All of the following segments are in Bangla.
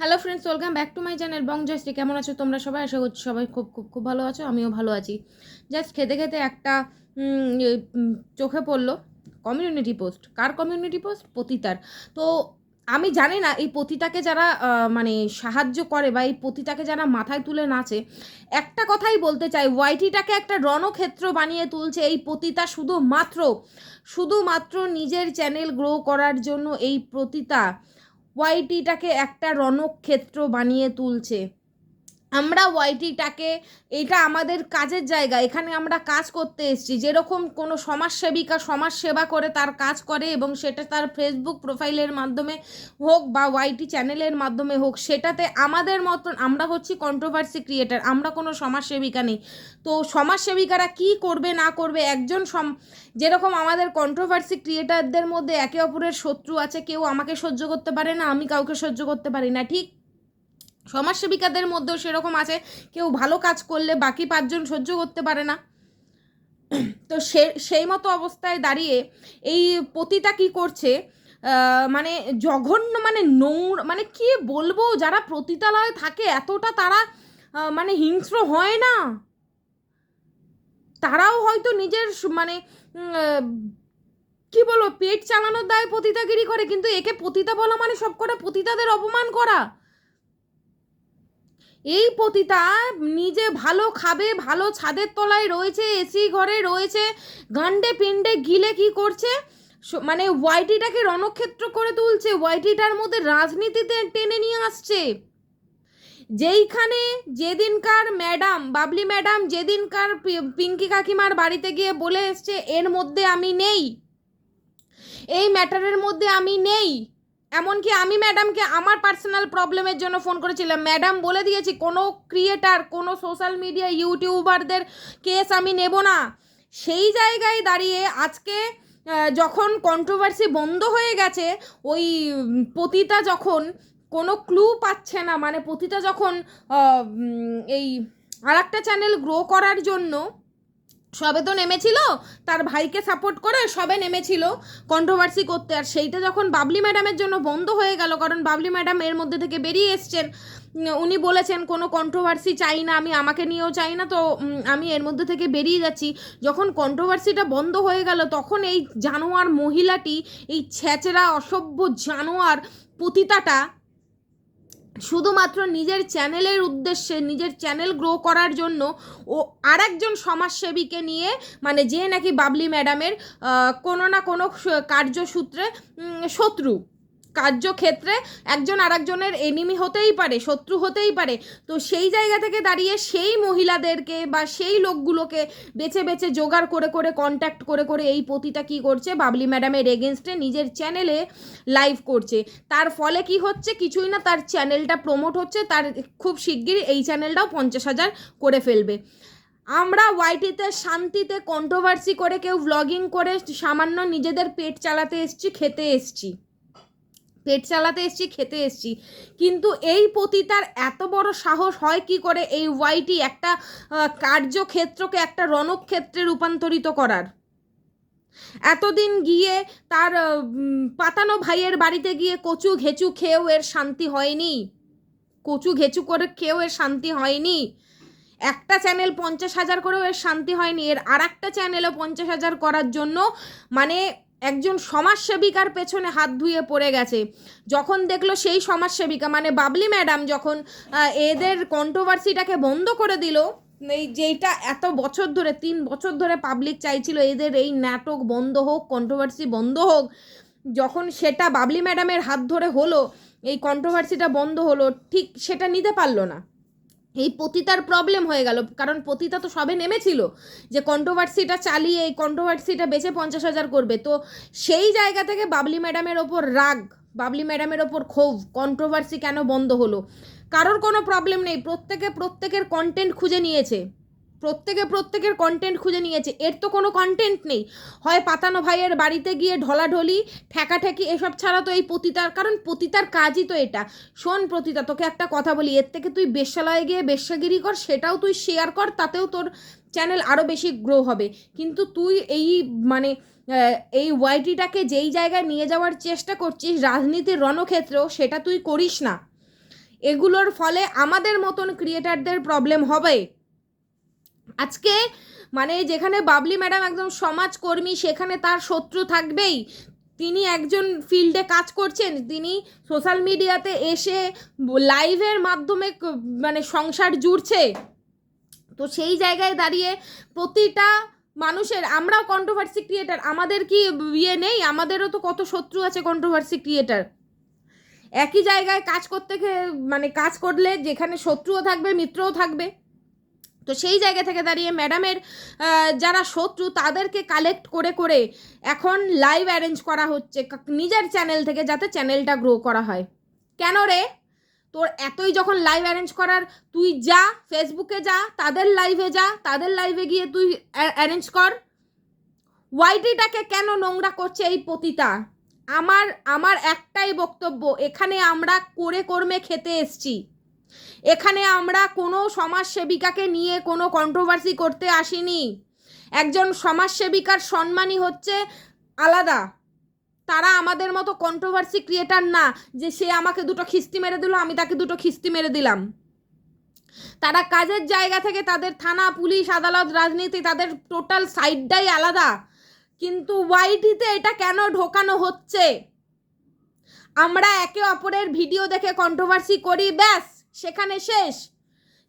Hello friends welcome back to my channel Bong Joyshree কেমন আছো তোমরা? সবাই আশা করছি সবাই খুব খুব খুব ভালো আছো, আমিও ভালো আছি। জাস্ট খেতে খেতে একটা চোখে পড়ল কমিউনিটি পোস্ট কার কমিউনিটি পোস্ট পতিতার। তো আমি জানি না, এই পতিতাকে যারা মানে সাহায্য করে বা এই পতিতাকে যারা মাথায় তুলে নাচে, একটা কথাই বলতে চাই ওয়াইটিটাকে একটা রণক্ষেত্র বানিয়ে তুলছে এই পতিতা শুধুমাত্র। শুধুমাত্র নিজের চ্যানেল গ্রো করার জন্য এই পতিতা। ওয়াইটিটাকে একটা রণক্ষেত্র বানিয়ে তুলছে। আমরা ওয়াইটিটাকে এটা আমাদের কাজের জায়গা, এখানে আমরা কাজ করতে এসেছি। যেরকম কোনো সমাজসেবিকা সমাজ সেবা করে, তার কাজ করে এবং সেটা তার ফেসবুক প্রোফাইলের মাধ্যমে হোক বা ওয়াইটি চ্যানেলের মাধ্যমে হোক, সেটাতে আমাদের মতন আমরা হচ্ছি কন্ট্রোভার্সি ক্রিয়েটার আমরা কোনো সমাজসেবিকা নেই। তো সমাজসেবিকারা কি করবে, না করবে, একজন সম, যেরকম আমাদের কন্ট্রোভার্সি ক্রিয়েটারদের মধ্যে একে অপরের শত্রু আছে, কেউ আমাকে সহ্য করতে পারে না, আমি কাউকে সহ্য করতে পারি না, ঠিক সমাজসেবিকাদের মধ্যেও সেরকম আছে। কেউ ভালো কাজ করলে বাকি পাঁচজন সহ্য করতে পারে না। তো সে, সেই মতো অবস্থায় দাঁড়িয়ে এই পতিতা কি করছে? মানে জঘন্য মানে নোংর মানে কি বলব? যারা প্রতিতালয়ে থাকে, এতটা তারা মানে হিংস্র হয় না। তারাও হয়তো নিজের মানে কি বলব? পেট চালানোর দায় পতিতাগিরি করে, কিন্তু একে পতিতা বলা মানে সব কটা পতিতাদের অপমান করা। এই পতিতা নিজে ভালো খাবে, ভালো ছাদের তলায় রয়েছে এসি ঘরে রয়েছে গান্ডে পিণ্ডে গিলে কি করছে? মানে ওয়াইটিটাকে রণক্ষেত্র করে তুলছে ওয়াইটিটার মধ্যে রাজনীতিতে টেনে নিয়ে আসছে। যেইখানে যেদিনকার ম্যাডাম, বাবলি ম্যাডাম যেদিনকার পিঙ্কি কাকিমার বাড়িতে গিয়ে বলে এসছে, এর মধ্যে আমি নেই। এই ম্যাটারের মধ্যে আমি নেই। এমনকি আমি ম্যাডামকে আমার পার্সোনাল প্রবলেমের জন্য ফোন করেছিলাম। ম্যাডাম বলে দিয়েছি, কোনো ক্রিয়েটার কোনো সোশ্যাল মিডিয়া ইউটিউবারদের কেস আমি নেব না। সেই জায়গায় দাঁড়িয়ে আজকে যখন কন্ট্রোভার্সি বন্ধ হয়ে গেছে, ওই পতিতা যখন কোনো ক্লু পাচ্ছে না মানে পতিতা যখন এই আর একটা চ্যানেল গ্রো করার জন্য সবে তো নেমেছিল, তার ভাইকে সাপোর্ট করে সবে নেমেছিল কন্ট্রোভার্সি করতে। আর সেইটা যখন বাবলি ম্যাডামের জন্য বন্ধ হয়ে গেল, কারণ বাবলি ম্যাডাম এর মধ্যে থেকে বেরিয়ে এসছেন উনি বলেছেন, কোনো কন্ট্রোভার্সি চাই না, আমি আমাকে নিয়েও চাই না, তো আমি এর মধ্যে থেকে বেরিয়ে যাচ্ছি। যখন কন্ট্রোভার্সিটা বন্ধ হয়ে গেল, তখন এই জানোয়ার মহিলাটি, এই ছ্যাচরা অসভ্য জানোয়ার পতিতাটা শুধুমাত্র নিজের চ্যানেলের উদ্দেশ্যে, নিজের চ্যানেল গ্রো করার জন্য ও আরেকজন সমাজসেবীকে নিয়ে মানে যে নাকি বাবলি ম্যাডামের কোনো না কোনো কার্যসূত্রে শত্রু। কার্যক্ষেত্রে একজন আরেকজনের এনিমি হতেই পারে, শত্রু হতেই পারে। তো সেই জায়গা থেকে দাঁড়িয়ে সেই মহিলাদেরকে বা সেই লোকগুলোকে বেছে বেছে জোগাড় করে করে কন্ট্যাক্ট করে করে এই পতিটা কি করছে, বাবলি ম্যাডামের এগেনস্টে নিজের চ্যানেলে লাইভ করছে। তার ফলে কি হচ্ছে, কিছুই না, তার চ্যানেলটা প্রমোট হচ্ছে, তার খুব শিগগিরই এই চ্যানেলটাও পঞ্চাশ হাজার করে ফেলবে। আমরা ওয়াইটিতে শান্তিতে কন্ট্রোভার্সি করে কেউ ব্লগিং করে সামান্য নিজেদের পেট চালাতে এসছি, খেতে এসছি। পেট চালাতে এসছি, খেতে এসছি। কিন্তু এই পতিতার এত বড় সাহস হয় কি করে এই ওয়াইটি একটা কার্যক্ষেত্রকে একটা রণক্ষেত্রে রূপান্তরিত করার? এতদিন গিয়ে তার পাতানো ভাইয়ের বাড়িতে গিয়ে কচু ঘেচু খেয়েও এর শান্তি হয়নি। কচু ঘেচু করে খেয়েও এর শান্তি হয়নি। একটা চ্যানেল পঞ্চাশ হাজার করেও এর শান্তি হয়নি। এর আর একটা চ্যানেলও পঞ্চাশ হাজার করার জন্য মানে একজন সমাজসেবিকার পেছনে হাত ধুয়ে পড়ে গেছে। যখন দেখল সেই সমাজসেবিকা মানে বাবলি ম্যাডাম যখন এদের কন্ট্রোভার্সিটাকে বন্ধ করে দিল, এই যেইটা এত বছর ধরে, তিন বছর ধরে পাবলিক চাইছিল, এদের এই নাটক বন্ধ হোক কন্ট্রোভার্সি বন্ধ হোক, যখন সেটা বাবলি ম্যাডামের হাত ধরে হলো, এই কন্ট্রোভার্সিটা বন্ধ হলো, ঠিক সেটা নিতে পারল না। এই পতিতার প্রবলেম হয়ে গেল। কারণ পতিতা তো সবে নেমেছিল যে কন্ট্রোভার্সিটা চালিয়ে, এই কন্ট্রোভার্সিটা বেছে পঞ্চাশ হাজার করবে। তো সেই জায়গা থেকে বাবলি ম্যাডামের ওপর রাগ, বাবলি ম্যাডামের ওপর ক্ষোভ কন্ট্রোভার্সি কেন বন্ধ হলো? কারোর কোনো প্রবলেম নেই। প্রত্যেকে প্রত্যেকের কন্টেন্ট খুঁজে নিয়েছে। প্রত্যেকে প্রত্যেকের কন্টেন্ট খুঁজে নিয়েছে। এর তো কোনো কন্টেন্ট নেই। হয় পাতানো ভাইয়ের বাড়িতে গিয়ে ঢলাঢলি, ঠেকাঠেকি এসব ছাড়া তো এই পতিতার, কারণ পতিতার কাজই তো এটা। শোন প্রতিতা, তোকে একটা কথা বলি, এর থেকে তুই বেশ্যালয়ে গিয়ে বেশ্যাগিরি কর, সেটাও তুই শেয়ার কর, তাতেও তোর চ্যানেল আরও বেশি গ্রো হবে। কিন্তু তুই এই মানে এই ওয়াইটিটাকে যেই জায়গায় নিয়ে যাওয়ার চেষ্টা করছিস, রাজনীতির রণক্ষেত্রেও সেটা তুই করিস না। এগুলোর ফলে আমাদের মতন ক্রিয়েটারদের প্রবলেম হবে আজকে মানে যেখানে বাবলি ম্যাডাম একদম সমাজকর্মী, সেখানে তার শত্রু থাকবেই। তিনি একজন ফিল্ডে কাজ করছেন, তিনি সোশ্যাল মিডিয়াতে এসে লাইভের মাধ্যমে মানে সংসার জুড়ছে। তো সেই জায়গায় দাঁড়িয়ে প্রতিটা মানুষের, আমরাও কন্ট্রোভার্সি ক্রিয়েটার আমাদের কি ইয়ে নেই? আমাদেরও তো কত শত্রু আছে কন্ট্রোভার্সি ক্রিয়েটার একই জায়গায় কাজ করতে মানে কাজ করলে যেখানে শত্রুও থাকবে, মিত্রও থাকবে। তো সেই জায়গা থেকে দাঁড়িয়ে ম্যাডামের যারা শত্রু তাদেরকে কালেক্ট করে করে এখন লাইভ অ্যারেঞ্জ করা হচ্ছে নিজের চ্যানেল থেকে যাতে চ্যানেলটা গ্রো করা হয়। কেন রে? তোর এতই যখন লাইভ অ্যারেঞ্জ করার, তুই যা ফেসবুকে যা, তাদের লাইভে যা, তাদের লাইভে গিয়ে তুই অ্যারেঞ্জ কর। ওয়াইটিটাকে কেন নোংরা করছে এই পতিতা? আমার আমার একটাই বক্তব্য, এখানে আমরা করে কর্মে খেতে এসছি। এখানে আমরা কোনো সমাজসেবিকাকে নিয়ে কোনো কন্ট্রোভার্সি করতে আসিনি। একজন সমাজসেবিকার সম্মানই হচ্ছে আলাদা। তারা আমাদের মতো কন্ট্রোভার্সি ক্রিয়েটার না যে সে আমাকে দুটো খিস্তি মেরে দিল, আমি তাকে দুটো খিস্তি মেরে দিলাম। তারা কাজের জায়গা থেকে তাদের থানা, পুলিশ, আদালত, রাজনীতি, তাদের টোটাল সাইডটাই আলাদা। কিন্তু ওয়াইটিতে এটা কেন ঢোকানো হচ্ছে? আমরা একে অপরের ভিডিও দেখে কন্ট্রোভার্সি করি, ব্যাস। সেখানে শেষ।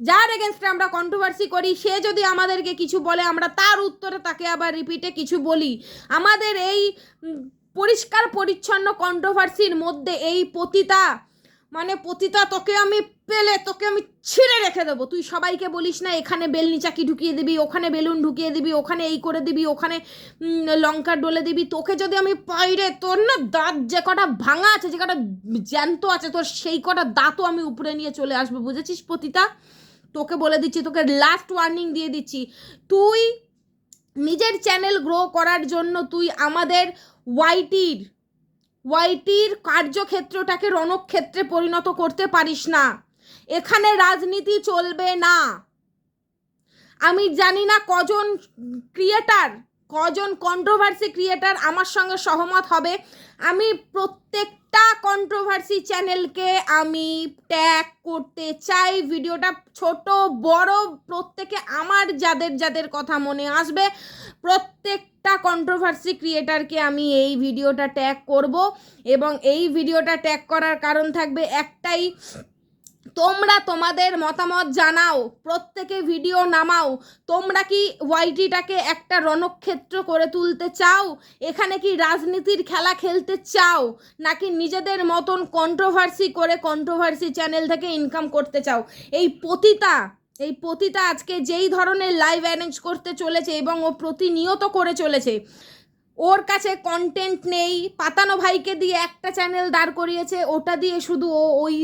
যার এগেনস্টে আমরা কন্ট্রোভার্সি করি, সে যদি আমাদেরকে কিছু বলে, আমরা তার উত্তরে তাকে আবার রিপিটে কিছু বলি। আমাদের এই পরিষ্কার পরিচ্ছন্ন কন্ট্রোভার্সির মধ্যে এই পতিতা মানে পতিতা তোকে আমি পেলে তোকে আমি ছিঁড়ে রেখে দেবো। তুই সবাইকে বলিস না, এখানে বেলনি চাকি ঢুকিয়ে দিবি, ওখানে বেলুন ঢুকিয়ে দিবি, ওখানে এই করে দিবি, ওখানে লঙ্কা ডলে দিবি। তোকে যদি আমি পাই রে তোর না দাঁত যে কটা ভাঙা আছে, যে কটা জ্যান্ত আছে, তোর সেই কটা দাঁতও আমি উপরে নিয়ে চলে আসব, বুঝেছিস পতিতা? তোকে বলে দিচ্ছি, তোকে লাস্ট ওয়ার্নিং দিয়ে দিচ্ছি। তুই নিজের চ্যানেল গ্রো করার জন্য তুই আমাদের ওয়াইটির ওয়াইটির কার্যক্ষেত্রটাকে রণক্ষেত্রে পরিণত করতে পারিস না। এখানে রাজনীতি চলবে না। আমি জানি না কজন ক্রিয়েটার কজন কন্ট্রোভার্সি ক্রিয়েটার আমার সঙ্গে সহমত হবে। আমি প্রত্যেকটা কন্ট্রোভার্সি চ্যানেলকে আমি ট্যাগ করতে চাই। ভিডিওটা ছোট, বড়, প্রত্যেকে আমার যাদের যাদের কথা মনে আসবে, প্রত্যেকটা কন্ট্রোভার্সি ক্রিয়েটারকে আমি এই ভিডিওটা ট্যাগ করব এবং এই ভিডিওটা ট্যাগ করার কারণ থাকবে একটাই তোমরা তোমাদের মতামত জানাও, প্রত্যেকে ভিডিও নামাও। তোমরা কি ওয়াইটিটাকে একটা রণক্ষেত্র করে তুলতে চাও? এখানে কি রাজনীতির খেলা খেলতে চাও? নাকি নিজেদের মতন কন্ট্রোভার্সি করে কন্ট্রোভার্সি চ্যানেল থেকে ইনকাম করতে চাও? এই পতিতা এই পতিতা আজকে যেই ধরনের লাইভ অ্যারেঞ্জ করতে চলেছে এবং ও প্রতিনিয়ত করে চলেছে ওর কাছে কন্টেন্ট নেই। পাতানো ভাইকে দিয়ে একটা চ্যানেল দাঁড় করিয়েছে। ওটা দিয়ে শুধু ও ওই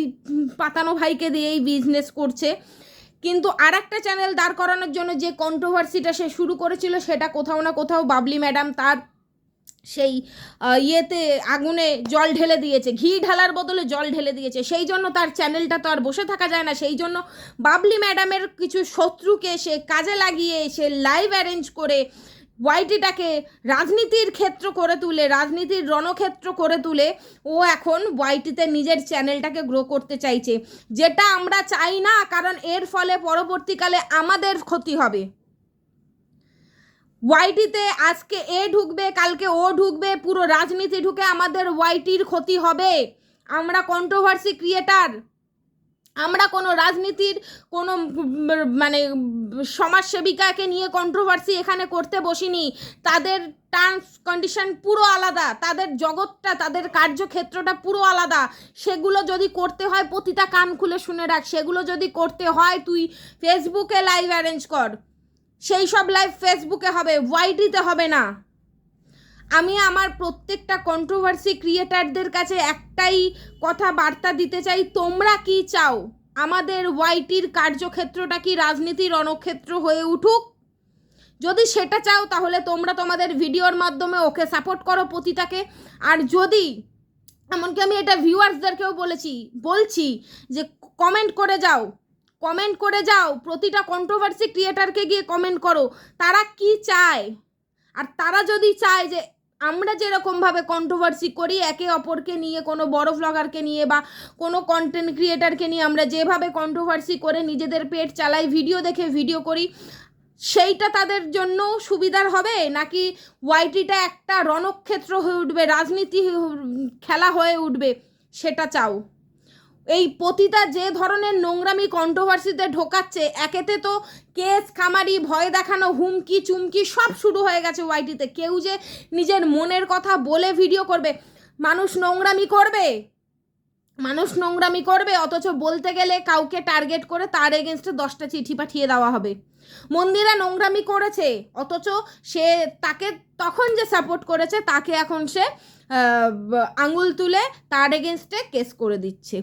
পাতানো ভাইকে দিয়েই বিজনেস করছে। কিন্তু আর একটা চ্যানেল দাঁড় করানোর জন্য যে কন্ট্রোভার্সিটা সে শুরু করেছিল, সেটা কোথাও না কোথাও বাবলি ম্যাডাম তার সেই ইয়েতে আগুনে জল ঢেলে দিয়েছে। ঘি ঢালার বদলে জল ঢেলে দিয়েছে। সেই জন্য তার চ্যানেলটা তো আর বসে থাকা যায় না। সেই জন্য বাবলি ম্যাডামের কিছু শত্রুকে সে কাজে লাগিয়ে সে লাইভ অ্যারেঞ্জ করে ওয়াইটিটাকে রাজনীতির ক্ষেত্র করে তুলে, রাজনীতির রণক্ষেত্র করে তুলে ও এখন ওয়াইটিতে নিজের চ্যানেলটাকে গ্রো করতে চাইছে। যেটা আমরা চাই না, কারণ এর ফলে পরবর্তীকালে আমাদের ক্ষতি হবে। ওয়াইটিতে আজকে এ ঢুকবে, কালকে ও ঢুকবে, পুরো রাজনীতি ঢুকে আমাদের ওয়াইটির ক্ষতি হবে। আমরা কন্ট্রোভার্সি ক্রিয়েটার আমরা কোনো রাজনীতির, কোনো মানে সমাজসেবিকাকে নিয়ে কন্ট্রোভার্সি এখানে করতে বসিনি। তাদের টার্মস কন্ডিশন পুরো আলাদা। তাদের জগৎটা, তাদের কার্যক্ষেত্রটা পুরো আলাদা। সেগুলো যদি করতে হয়, প্রতিটা কান খুলে শুনে রাখ। সেগুলো যদি করতে হয়, তুই ফেসবুকে লাইভ অ্যারেঞ্জ কর। সেই সব লাইভ ফেসবুকে হবে। ওয়াইটিতে হবে না। আমি আমার প্রত্যেকটা কন্ট্রোভার্সি ক্রিয়েটারদের কাছে একটাই কথা বার্তা দিতে চাই, তোমরা কি চাও? আমাদের ওয়াইটির কার্যক্ষেত্রটা কি রাজনীতির রণক্ষেত্র হয়ে উঠুক? যদি সেটা চাও, তাহলে তোমরা তোমাদের ভিডিওর মাধ্যমে ওকে সাপোর্ট করো পতিতাকে আর যদি, এমনকি আমি এটা ভিউয়ার্সদেরকেও বলেছি, বলছি যে কমেন্ট করে যাও কমেন্ট করে যাও, প্রতিটা কন্ট্রোভার্সি ক্রিয়েটারকে গিয়ে কমেন্ট করো, তারা কি চায়? আর তারা যদি চায় যে আমরা যেরকমভাবে কন্ট্রোভার্সি করি, একে অপরকে নিয়ে, কোনো বড় ব্লগারকে নিয়ে বা কোনো কন্টেন্ট ক্রিয়েটারকে নিয়ে আমরা যেভাবে কন্ট্রোভার্সি করে নিজেদের পেট চালাই ভিডিও দেখে ভিডিও করি, সেইটা তাদের জন্য সুবিধার হবে? নাকি ওয়াইটিটা একটা রণক্ষেত্র হয়ে উঠবে, রাজনীতি খেলা হয়ে উঠবে, সেটা চাও? এই পতিতা যে ধরনের নোংরামি কন্ট্রোভার্সিতে ঢোকাচ্ছে, একেতে তো কেস, খামারি, ভয় দেখানো, হুমকি, চুমকি সব শুরু হয়ে গেছে ওয়াইটিতে। কেউ যে নিজের মনের কথা বলে ভিডিও করবে, মানুষ নোংরামি করবে? মানুষ নোংরামি করবে, অথচ বলতে গেলে কাউকে টার্গেট করে তার এগেনস্টে দশটা চিঠি পাঠিয়ে দেওয়া হবে। মন্দিরা নোংরামি করেছে, অথচ সে তাকে তখন যে সাপোর্ট করেছে, তাকে এখন সে আঙুল তুলে তার এগেনস্টে কেস করে দিচ্ছে।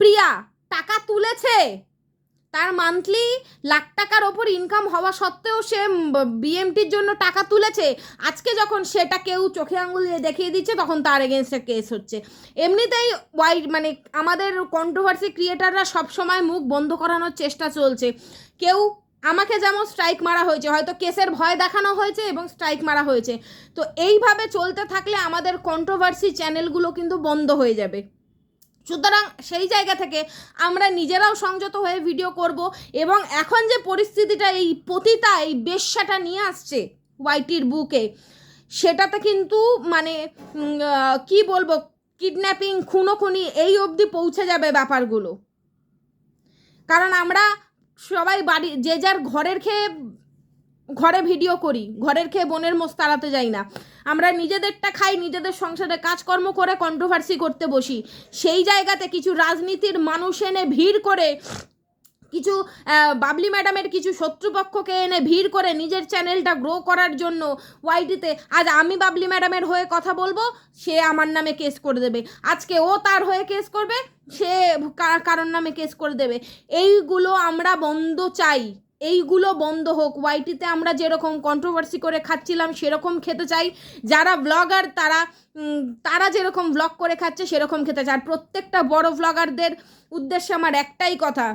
প্রিয়া, টাকা তুলেছে। তার মান্থলি লাখ টাকার ওপর ইনকাম হওয়া সত্ত্বেও সে বিএমটির জন্য টাকা তুলেছে। আজকে যখন সেটা কেউ চোখে আঙুল দেখিয়ে দিচ্ছে, তখন তার এগেনস্টে কেস হচ্ছে। এমনিতেই ওয়াই মানে আমাদের কন্ট্রোভার্সি ক্রিয়েটাররা সবসময় মুখ বন্ধ করানোর চেষ্টা চলছে। কেউ আমাকে যেমন স্ট্রাইক মারা হয়েছে, হয়তো কেসের ভয় দেখানো হয়েছে এবং স্ট্রাইক মারা হয়েছে। তো এইভাবে চলতে থাকলে আমাদের কন্ট্রোভার্সি চ্যানেলগুলো কিন্তু বন্ধ হয়ে যাবে। সুতরাং সেই জায়গা থেকে আমরা নিজেরাও সংযত হয়ে ভিডিও করব এবং এখন যে পরিস্থিতিটা, এই পতিতা, এই বেশ্যাটা নিয়ে আসছে ওয়াইটির বুকে, সেটাতে কিন্তু মানে কি বলব কিডন্যাপিং খুনোখুনি এই অবধি পৌঁছে যাবে ব্যাপারগুলো। কারণ আমরা সবাই বাড়ি, যে যার ঘরের খেয়ে ঘরে ভিডিও করি, ঘরের খেয়ে বোনের মোষ তাড়াতে যাই না। আমরা নিজেদেরটা খাই, নিজেদের সংসারে কাজকর্ম করে কন্ট্রোভার্সি করতে বসি। সেই জায়গাতে কিছু রাজনীতির মানুষ এনে ভিড় করে, কিছু বাবলি ম্যাডামের কিছু শত্রুপক্ষকে এনে ভিড় করে নিজের চ্যানেলটা গ্রো করার জন্য ওয়াইটিতে আজ আমি বাবলি ম্যাডামের হয়ে কথা বলব, সে আমার নামে কেস করে দেবে। আজকে ও তার হয়ে কেস করবে, সে কা- কারোর নামে কেস করে দেবে। এইগুলো আমরা বন্ধ চাই। এইগুলো বন্ধ হোক। ওয়াইটিতে আমরা যেরকম কন্ট্রোভার্সি করে খাচ্ছিলাম, সেরকম খেতে চাই। যারা ব্লগার তারা তারা যেরকম ব্লগ করে খাচ্ছে, সেরকম খেতে চায় আর প্রত্যেকটা বড় ব্লগারদের উদ্দেশ্যে আমার একটাই কথা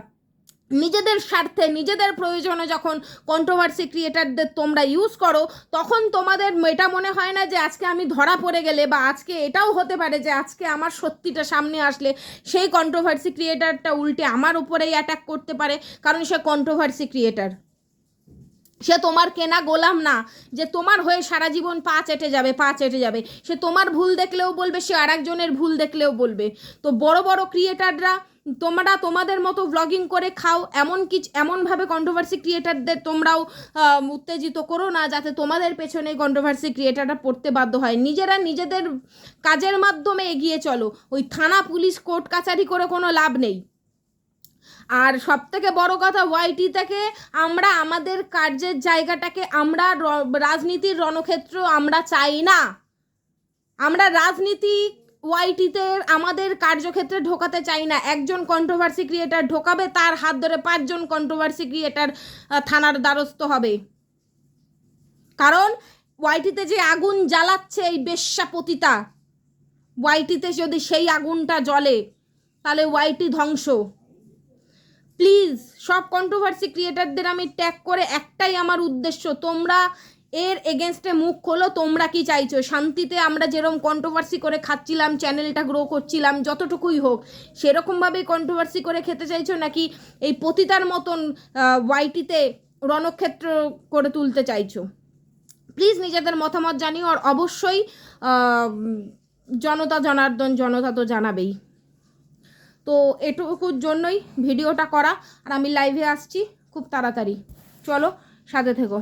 নিজেদের স্বার্থে, নিজেদের প্রয়োজনে যখন কন্ট্রোভার্সি ক্রিয়েটারদের তোমরা ইউজ করো, তখন তোমাদের এটা মনে হয় না যে আজকে আমি ধরা পড়ে গেলে বা আজকে এটাও হতে পারে যে আজকে আমার সত্যিটা সামনে আসলে সেই কন্ট্রোভার্সি ক্রিয়েটারটা উল্টে আমার উপরেই অ্যাটাক করতে পারে, কারণ সে কন্ট্রোভার্সি ক্রিয়েটার সে তোমার কেনা গোলাম না, যে তোমার হয়ে সারা জীবন পা চেটে যাবে, পা চেটে যাবে। সে তোমার ভুল দেখলেও বলবে, সে আরেকজনের ভুল দেখলেও বলবে। তো বড় বড় ক্রিয়েটাররা তোমরা তোমাদের মতো ব্লগিং করে খাও, এমন কিছু, এমনভাবে কন্ট্রোভার্সি ক্রিয়েটারদের তোমরাও উত্তেজিত করো না যাতে তোমাদের পেছনে কন্ট্রোভার্সি ক্রিয়েটাররা পড়তে বাধ্য হয়। নিজেরা নিজেদের কাজের মাধ্যমে এগিয়ে চলো। ওই থানা পুলিশ কোর্ট কাছারি করে কোনো লাভ নেই। আর সব থেকে বড় কথা ওয়াইটি থেকে আমরা, আমাদের কার্যের জায়গাটাকে আমরা রাজনীতির রণক্ষেত্র আমরা চাই না। আমরা রাজনীতি ওয়াইটিতে আমাদের কার্যক্ষেত্রে ঢোকাতে চাই না। একজন কন্ট্রোভার্সি ক্রিয়েটার ঢোকাবে, তার হাত ধরে পাঁচজন কন্ট্রোভার্সি ক্রিয়েটার থানার দ্বারস্থ হবে। কারণ ওয়াইটিতে যে আগুন জ্বালাচ্ছে এই বেশ্যাপতিতা ওয়াইটিতে যদি সেই আগুনটা জ্বলে, তাহলে ওয়াইটি ধ্বংস। প্লিজ সব কন্ট্রোভার্সি ক্রিয়েটারদের আমি ট্যাগ করে একটাই আমার উদ্দেশ্য, তোমরা এর এগেনস্টে মুখ খোলো, তোমরা কি চাইছো? শান্তিতে আমরা যেরকম কন্ট্রোভার্সি করে খাচ্ছিলাম চ্যানেলটা গ্রো করছিলাম, যতটুকুই হোক, সেরকমভাবেই কন্ট্রোভার্সি করে খেতে চাইছো নাকি এই পতিতার মতন ওয়াইটিতে রণক্ষেত্র করে তুলতে চাইছো? প্লিজ নিজেদের মতামত জানিও আর অবশ্যই জনতা জনার্দন, জনতা তো জানাবেই। তো এটুকুর জন্যই ভিডিওটা করা আর আমি লাইভে আসছি, খুব তাড়াতাড়ি। চলো, সাথে থেকো।